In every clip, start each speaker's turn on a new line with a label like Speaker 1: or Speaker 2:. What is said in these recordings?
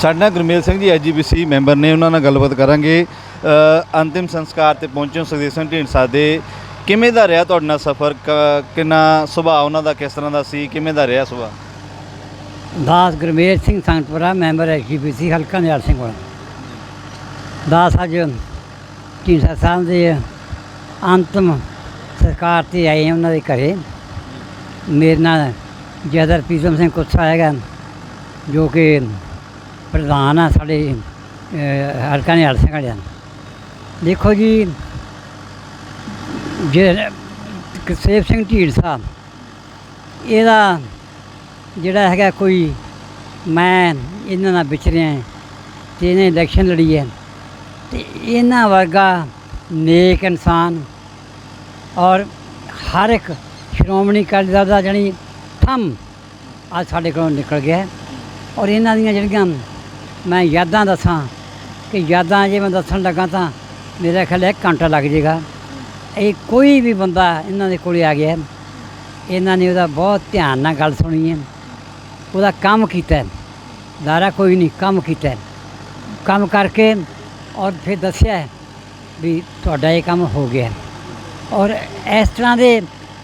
Speaker 1: ਸਾਡੇ ਨਾਲ Gurmel Singh ji AGPC member ਨੇ, ਉਹਨਾਂ ਨਾਲ ਗੱਲਬਾਤ ਕਰਾਂਗੇ। ਅੰਤਿਮ ਸੰਸਕਾਰ ਤੇ ਪਹੁੰਚੇ ਸੁਖਦੇਵ ਸਿੰਘ ਢੀਂਡਸਾ ਦੇ। ਕਿਵੇਂ ਦਾ ਰਿਹਾ ਤੁਹਾਡੇ ਨਾਲ ਸਫ਼ਰ? ਕਿੰਨਾ ਸੁਭਾਅ ਉਹਨਾਂ ਦਾ ਕਿਸ ਤਰ੍ਹਾਂ ਦਾ ਸੀ? ਕਿਵੇਂ ਦਾ ਰਿਹਾ ਸੁਭਾਅ?
Speaker 2: ਦਾਸ ਗੁਰਮੇਲ ਸਿੰਘ ਸੰਗਤਪੁਰਾ, ਮੈਂਬਰ ਐਜੀਪੀਸੀ ਹਲਕਾ ਨਿਹਾਲ ਸਿੰਘ ਵਾਲਾ। ਦਾਸ ਅੱਜ ਢੀਂਡਸਾ ਸਾਹਿਬ ਦੇ ਅੰਤਮ ਸਰਕਾਰ ਤੇ ਆਏ ਉਹਨਾਂ ਦੇ ਘਰੇ। ਮੇਰੇ ਨਾਲ ਜਦਰ ਪੀਸਮ ਸਿੰਘ ਕੁੱਸਾ ਹੈਗਾ, ਜੋ ਕਿ ਪ੍ਰਧਾਨ ਆ ਸਾਡੇ ਹਲਕਾ ਨਿਹਾਲ ਸਿੰਘ ਵਾਲਿਆਂ ਦੇਖੋ ਜੀ, ਜੇ ਸੇਵ ਸਿੰਘ ਸਾਹਿਬ, ਇਹਦਾ ਜਿਹੜਾ ਹੈਗਾ ਕੋਈ ਮੈਂ ਇਹਨਾਂ ਨਾਲ ਵਿਚਰਿਆ ਤੇ ਇਹਨੇ ਇਲੈਕਸ਼ਨ ਲੜੀ ਹੈ ਤੇ ਇਹਨਾਂ ਵਰਗਾ ਨੇਕ ਇਨਸਾਨ ਔਰ ਹਰ ਇੱਕ ਸ਼੍ਰੋਮਣੀ ਅਕਾਲੀ ਦਲ ਦਾ ਜਾਣੀ ਥੰਮ ਅੱਜ ਸਾਡੇ ਕੋਲੋਂ ਨਿਕਲ ਗਿਆ ਔਰ ਇਹਨਾਂ ਦੀਆਂ ਜਿਹੜੀਆਂ ਮੈਂ ਯਾਦਾਂ ਦੱਸਾਂ ਕਿ ਯਾਦਾਂ ਜੇ ਮੈਂ ਦੱਸਣ ਲੱਗਾ ਤਾਂ ਮੇਰਾ ਖਿਆਲ ਹੈ ਇੱਕ ਘੰਟਾ ਲੱਗ ਜਾਏਗਾ। ਇਹ ਕੋਈ ਵੀ ਬੰਦਾ ਇਹਨਾਂ ਦੇ ਕੋਲੇ ਆ ਗਿਆ। ਇਹਨਾਂ ਨੇ ਉਹਦਾ ਬਹੁਤ ਧਿਆਨ ਨਾਲ ਗੱਲ ਸੁਣੀ ਹੈ। ਉਹਦਾ ਕੰਮ ਕੀਤਾ ਹੈ। ਦਾਰਾ ਕੋਈ ਨਹੀਂ, ਕੰਮ ਕੀਤਾ ਕੰਮ ਕਰਕੇ ਔਰ ਫਿਰ ਦੱਸਿਆ ਵੀ ਤੁਹਾਡਾ ਇਹ ਕੰਮ ਹੋ ਗਿਆ ਔਰ ਇਸ ਤਰ੍ਹਾਂ ਦੇ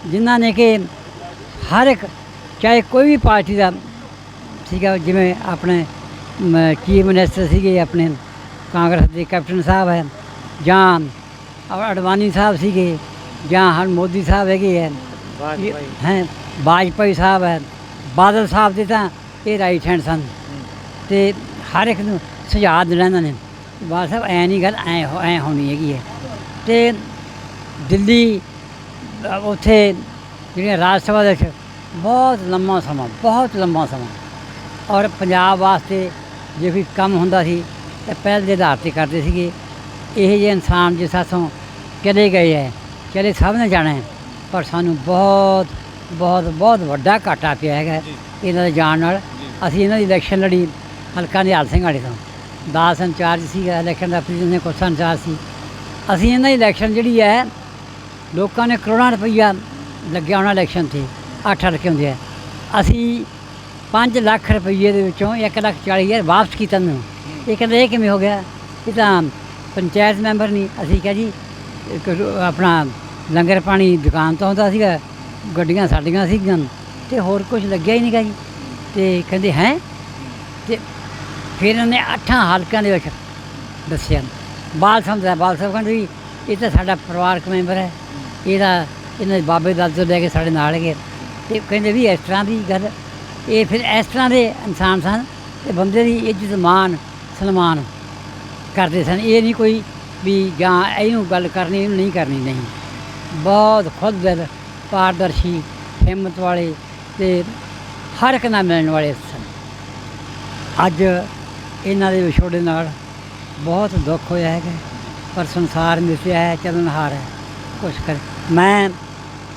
Speaker 2: ਜਿਨ੍ਹਾਂ ਨੇ ਕਿ ਹਰ ਇੱਕ, ਚਾਹੇ ਕੋਈ ਵੀ ਪਾਰਟੀ ਦਾ ਸੀਗਾ, ਜਿਵੇਂ ਆਪਣੇ ਚੀਫ ਮਿਨਿਸਟਰ ਸੀਗੇ ਆਪਣੇ ਕਾਂਗਰਸ ਦੇ ਕੈਪਟਨ ਸਾਹਿਬ ਹੈ ਜਾਂ ਅਡਵਾਨੀ ਸਾਹਿਬ ਸੀਗੇ ਜਾਂ ਹਨ ਮੋਦੀ ਸਾਹਿਬ ਹੈਗੇ ਹੈ। ਹੈ ਵਾਜਪਾਈ ਸਾਹਿਬ ਹੈ। ਬਾਦਲ ਸਾਹਿਬ ਦੇ ਤਾਂ ਇਹ ਰਾਈਟ ਹੈਂਡ ਸਨ। ਤੇ ਹਰ ਇੱਕ ਨੂੰ ਸੁਝਾਅ ਦੇਣਾ ਇਹਨਾਂ ਨੇ। ਬਾਦਲ ਸਾਹਿਬ ਐ ਨਹੀਂ ਗੱਲ ਐ ਐ ਹੋਣੀ ਹੈਗੀ ਹੈ। ਤੇ ਦਿੱਲੀ ਉੱਥੇ ਜਿਹੜੀਆਂ ਰਾਜ ਸਭਾ ਦੇ ਬਹੁਤ ਲੰਮਾ ਸਮਾਂ ਬਹੁਤ ਲੰਮਾ ਸਮਾਂ। ਔਰ ਪੰਜਾਬ ਵਾਸਤੇ ਜੇ ਕੋਈ ਕੰਮ ਹੁੰਦਾ ਸੀ ਤਾਂ ਪਹਿਲ ਦੇ ਆਧਾਰ ਤੇ ਕਰਦੇ ਸੀਗੇ। ਇਹ ਜਿਹੇ ਇਨਸਾਨ ਜਿਸ ਸਾਥੋਂ ਚਲੇ ਗਏ ਹੈ, ਚਲੇ ਸਭ ਨੇ ਜਾਣਾ ਹੈ, ਪਰ ਸਾਨੂੰ ਬਹੁਤ ਬਹੁਤ ਬਹੁਤ ਵੱਡਾ ਘਾਟਾ ਪਿਆ ਹੈਗਾ ਇਹਨਾਂ ਦੇ ਜਾਣ ਨਾਲ। ਅਸੀਂ ਇਹਨਾਂ ਦੀ ਇਲੈਕਸ਼ਨ ਲੜੀ ਹਲਕਾ ਨਿਹਾਲ ਸਿੰਘ ਵਾਲੇ ਤੋਂ। ਦਾਸ ਇੰਚਾਰਜ ਸੀਗਾ ਇਲੈਕਸ਼ਨ ਦਾ ਪ੍ਰੀsident ਨੇ ਕੋਸਾ ਇੰਚਾਰਜ ਸੀ। ਅਸੀਂ ਇਹਨਾਂ ਦੀ ਇਲੈਕਸ਼ਨ ਜਿਹੜੀ ਹੈ, ਲੋਕਾਂ ਨੇ ਕਰੋੜਾਂ ਰੁਪਈਆ ਲੱਗਿਆ ਹੋਣਾ ਇਲੈਕਸ਼ਨ ਤੇ, ਅੱਠ ਹਲਕੇ ਹੁੰਦੇ ਆ। ਅਸੀਂ 5 ਲੱਖ ਰੁਪਈਏ ਦੇ ਵਿੱਚੋਂ 1 ਲੱਖ 40 ਹਜ਼ਾਰ ਵਾਪਸ ਕੀਤਾ ਮੈਨੂੰ। ਇਹ ਕਹਿੰਦਾ, ਇਹ ਕਿਵੇਂ ਹੋ ਗਿਆ? ਇਹ ਤਾਂ ਪੰਚਾਇਤ ਮੈਂਬਰ ਨਹੀਂ, ਅਸੀਂ ਕਿਹਾ ਜੀ ਆਪਣਾ ਲੰਗਰ ਪਾਣੀ ਦੁਕਾਨ ਤੋਂ ਆਉਂਦਾ ਸੀਗਾ, ਗੱਡੀਆਂ ਸਾਡੀਆਂ ਸੀਗੀਆਂ। ਤੇ ਹੋਰ ਕੁਝ ਲੱਗਿਆ ਹੀ ਨਹੀਂਗਾ ਜੀ। ਤੇ ਕਹਿੰਦੇ, ਹੈ? ਤੇ ਫਿਰ ਇਹਨੇ ਅੱਠਾਂ ਹਲਕਿਆਂ ਦੇ ਵਿੱਚ ਦੱਸਿਆ। ਬਾਲ ਸਾਹਿਬ ਦਾ, ਬਾਲ ਸਾਹਿਬ ਕਹਿੰਦੇ ਵੀ, ਇਹ ਤਾਂ ਸਾਡਾ ਪਰਿਵਾਰਕ ਮੈਂਬਰ ਹੈ। ਇਹਦਾ, ਇਹਨਾਂ ਦੇ ਬਾਬੇ ਦਾਦੇ ਤੋਂ ਲੈ ਕੇ ਸਾਡੇ ਨਾਲ ਹੈਗੇ। ਤੇ ਕਹਿੰਦੇ ਵੀ ਇਸ ਤਰ੍ਹਾਂ ਦੀ ਗੱਲ ਇਹ ਫਿਰ ਇਸ ਤਰ੍ਹਾਂ ਦੇ ਇਨਸਾਨ ਸਨ ਤੇ ਬੰਦੇ ਦੀ ਇੱਜ਼ਤ ਮਾਨ ਸਨਮਾਨ ਕਰਦੇ ਸਨ। ਇਹ ਨਹੀਂ ਕੋਈ ਵੀ ਜਾਂ ਇਹਨੂੰ ਗੱਲ ਕਰਨੀ, ਇਹਨੂੰ ਨਹੀਂ ਕਰਨੀ, ਨਹੀਂ। ਬਹੁਤ ਖੁਦ ਪਾਰਦਰਸ਼ੀ, ਹਿੰਮਤ ਵਾਲੇ ਤੇ ਹਰ ਇੱਕ ਨਾਲ ਮਿਲਣ ਵਾਲੇ ਸਨ। ਅੱਜ ਇਹਨਾਂ ਦੇ ਵਿਛੋੜੇ ਨਾਲ ਬਹੁਤ ਦੁੱਖ ਹੋਇਆ ਹੈਗਾ। ਪਰ ਸੰਸਾਰ ਮਿਸਿਆ ਹੈ ਚੱਲਣਹਾਰ ਹੈ। ਕੁਛ ਕਰ ਮੈਂ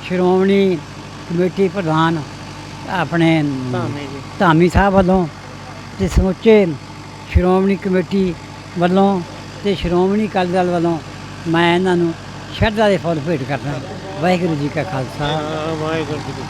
Speaker 2: ਸ਼੍ਰੋਮਣੀ ਕਮੇਟੀ ਪ੍ਰਧਾਨ ਆਪਣੇ ਧਾਮੀ ਸਾਹਿਬ ਵੱਲੋਂ ਤੇ ਸਮੁੱਚੇ ਸ਼੍ਰੋਮਣੀ ਕਮੇਟੀ ਵੱਲੋਂ ਤੇ ਸ਼੍ਰੋਮਣੀ ਅਕਾਲੀ ਦਲ ਵੱਲੋਂ ਮੈਂ ਇਹਨਾਂ ਨੂੰ ਸ਼ਰਧਾ ਦੇ ਫੁੱਲ ਭੇਟ ਕਰਦਾ ਵਾਹਿਗੁਰੂ ਜੀ ਕਾ ਖਾਲਸਾ।
Speaker 3: ਵਾਹਿਗੁਰੂ ਜੀ